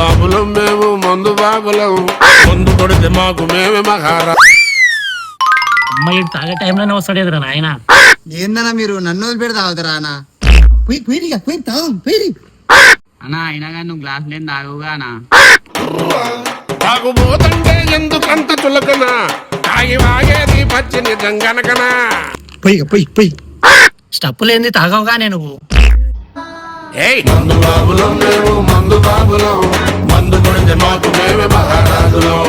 బాబులం ముందు కొడితే మాకు మేమే మహారా అమ్మాయి తాగే టైంలోనే వస్తాడు ఎదురా నాయన. ఏందన్నా మీరు? నన్ను వదిలిపెడి తాగుతారా అన్న? అన్నా అయినా కానీ నువ్వు గ్లాస్ లేని తాగుగా అన్నా. తాగుబోతంటే ఎందుకంత చులకన? తాగి వాగేది పచ్చిని గంగనకనా పోయి ఇక, పోయి పోయి. స్టప్పు లేనిది తాగవుగానే నువ్వు. ఏయ్! మందు బాబులం మేము మందు బాబులం. కొడితే మాకు మేమే మహారాజులం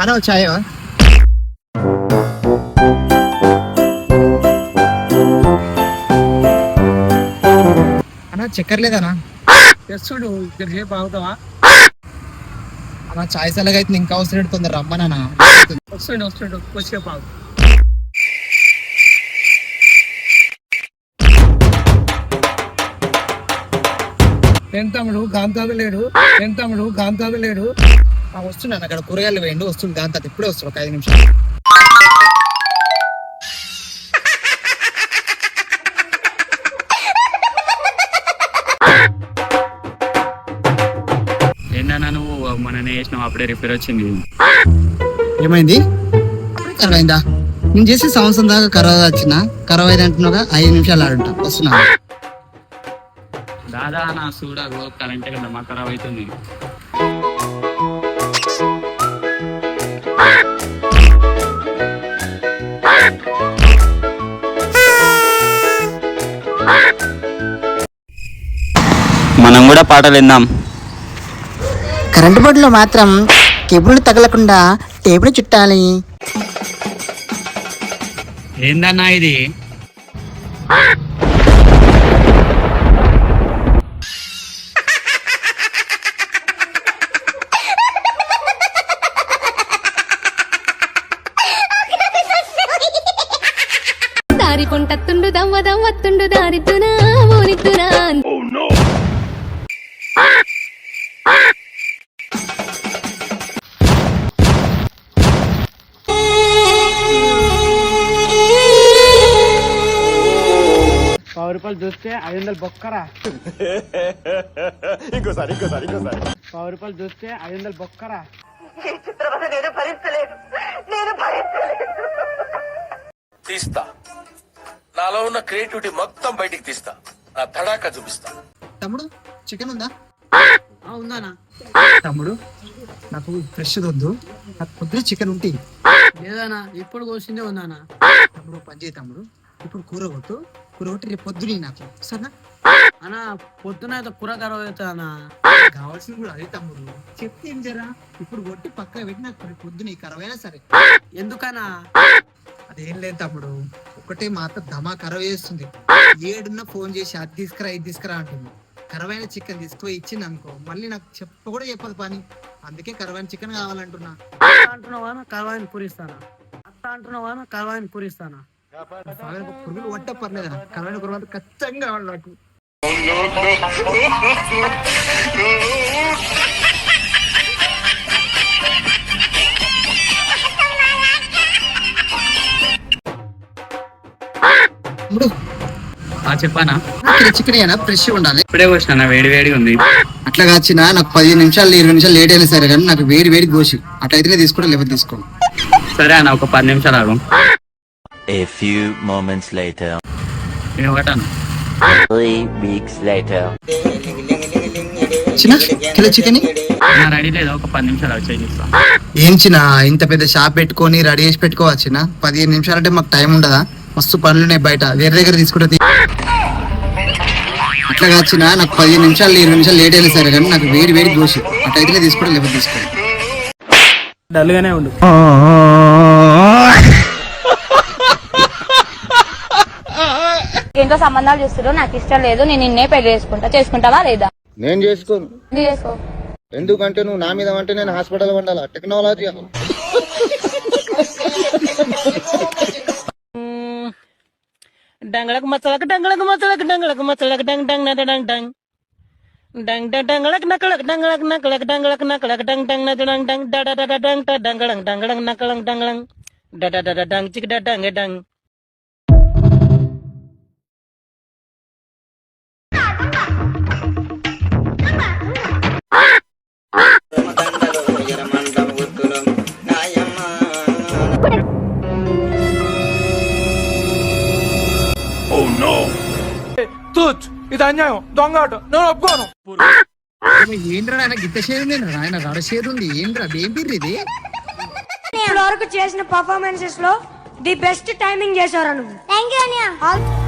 అన్న వచ్చాయో అన్న చక్కెర లేదనా తెస్తుడు ఇక్కడ సేపు ఆగుతావా అన్న చాయ్ సలగా అయితే ఇంకా అవసరం తొందర రమ్మనా వస్తుండు వస్తుండు వచ్చేపు ఆగు ఎంతముడు గాంతాదు లేడు. ఎంతముడు గాంతాదు లేడు. వస్తున్నాను అక్కడ కూరగాయలు వేయండి వస్తుంది తర్వాత ఇప్పుడే వస్తుంది ఒక ఐదు నిమిషాలు. ఏందన్నా నువ్వు మన వేసినావు అప్పుడే రిపేర్ వచ్చింది. ఏమైంది? కరవ అయిందా నేను చేసే సంవత్సరం దాకా కరవ వచ్చిన కరవ అయింది అంటున్నాగా ఐదు నిమిషాలు ఆడుంటా. వస్తున్నా. దాదా నా చూడగో కరెంట్ కదా మా ఖరాబ్ అవుతుంది. మనం కూడా పాటలు విందాం. కరెంటు బోర్డులో మాత్రం కేబుల్ తగలకుండా టేబుల్ చుట్టాలి. ఏందన్నా ఇది? దారి పొంటత్తుండు దవ్వ దవ్వత్తుండు దారిద్దునా ఊరిద్దునా? రూపాయలు చూస్తే ఐదు వందలు బొక్కరా. ఇంకోసారి ఇంకోసారి ఇంకోసారి. పది రూపాయలు చూస్తే ఐదు వందలు బొక్కరా. తీస్తా. నాలో ఉన్న క్రియేటివిటీ మొత్తం బయటికి తీస్తా. నా తడాక చూపిస్తా. తమ్ముడు చికెన్ ఉందా? ఉందానా తమ్ముడు నాకు ఫ్రెష్ వద్దు. నాకు పొద్దున చికెన్ ఉంటే లేదానా ఇప్పుడు కోసిందే ఉందానా తమ్ముడు పని చేయి తమ్ముడు. ఇప్పుడు కూర కొట్టు. కొట్టి రేపు పొద్దున నాకు. సరేనా? అన్నా పొద్దున అయితే కూర ఖరాబ్ అవుతుందన్నా కావాల్సింది కూడా అదే తమ్ముడు. చెప్తే ఏం జరా? ఇప్పుడు కొట్టి పక్క పెట్టి నాకు రేపు పొద్దున ఈ కరవైనా సరే. ఎందుకనా అదేం లేదు తమ్ముడు. ఒకటే మాత దమా కరవ చేస్తుంది ఏడున్న ఫోన్ చేసి అది తీసుకురా ఇది తీసుకురా అంటుంది. కరవైన చికెన్ తీసుకుపోయి ఇచ్చింది అనుకో. మళ్ళీ నాకు చెప్ప కూడా చెప్పదు పని. అందుకే కరవైన చికెన్ కావాలంటున్నా. అంటున్నావా? కరవాయిని పూరిస్తానా అత్త అంటున్నావా? కరవాయిని పూరిస్తానా పురుగులు పర్లేదా? కరవైన కూర మాత్రం ఖచ్చితంగా కావాలి నాకు. చెప్పానా? ఇక్కడ చికెన్ అయినా ఫ్రెష్ ఉండాలి. ఇప్పుడే కోసిన వేడి వేడిగా ఉంది. అట్లా కాచిన నాకు పదిహేను నిమిషాలు ఇరవై నిమిషాలు లేట్ అయినా సరే కానీ నాకు వేడి వేడి గోసి అట్లయితేనే తీసుకోవడం లేకపోతే తీసుకోండి సరే అన్న ఒక పది నిమిషాలు ఆగు. A few moments later. Three weeks later. చిన్న కిలో చికెన్? నా రెడీ లేదా? ఒక పది నిమిషాలు వచ్చి చూస్తా. ఏం చిన్న ఇంత పెద్ద షాప్ పెట్టుకొని రెడీ చేసి పెట్టుకోవచ్చిన పదిహేను నిమిషాలు అంటే మాకు టైం ఉండదా? మస్తు పనులు ఉన్నాయి బయట. వేరే దగ్గర తీసుకుంటే అట్లా కాచిన నాకు పదిహేను నిమిషాలు ఇరవై నిమిషాలు లేట్ అయినా సరే కానీ నాకు వేడి వేడి దోశ. అట్లయితేనే తీసుకోవడం లేకపోతే తీసుకోండి డల్గానే ఉండు. ఏంటో సంబంధాలు చూస్తారు నాకు ఇష్టం లేదు నేను నిన్నే పెళ్ళి చేసుకుంటా. చేసుకుంటావా లేదా? నేను చేసుకోను. ఎందుకు చేసుకో? ఎందుకంటే నువ్వు నా మీద అంటే నేను హాస్పిటల్ వండాలా టెక్నాలజీ డంగళకు మచ్చలకు డంగళకు మచ్చలకు డంగళకు మచ్చలకు డంగ్ డంగ్ నడ డంగ్ డంగ్. డంగ్ డంగ్ డంగళక్ నకళక్ డంగళక్ నకళక్ డంగళక్ నకళక్ డంగ్ డంగ్ నజ డంగ్ డంగ్. డ డ డ డ డంగ్ ట డంగళంగ్ డంగళంగ్ నకళంగ్ డంగళంగ్ డ డ డ డ డంగ్. డంగ్ ఏంద్రా ఆయన గిత్త షేర్ ఉంది ఆయన రడ షేర్ ఉంది. ఇది? వరకు చేసిన పర్ఫార్మెన్సెస్లో ది బెస్ట్ టైమింగ్ చేశారు నువ్వు? Thank you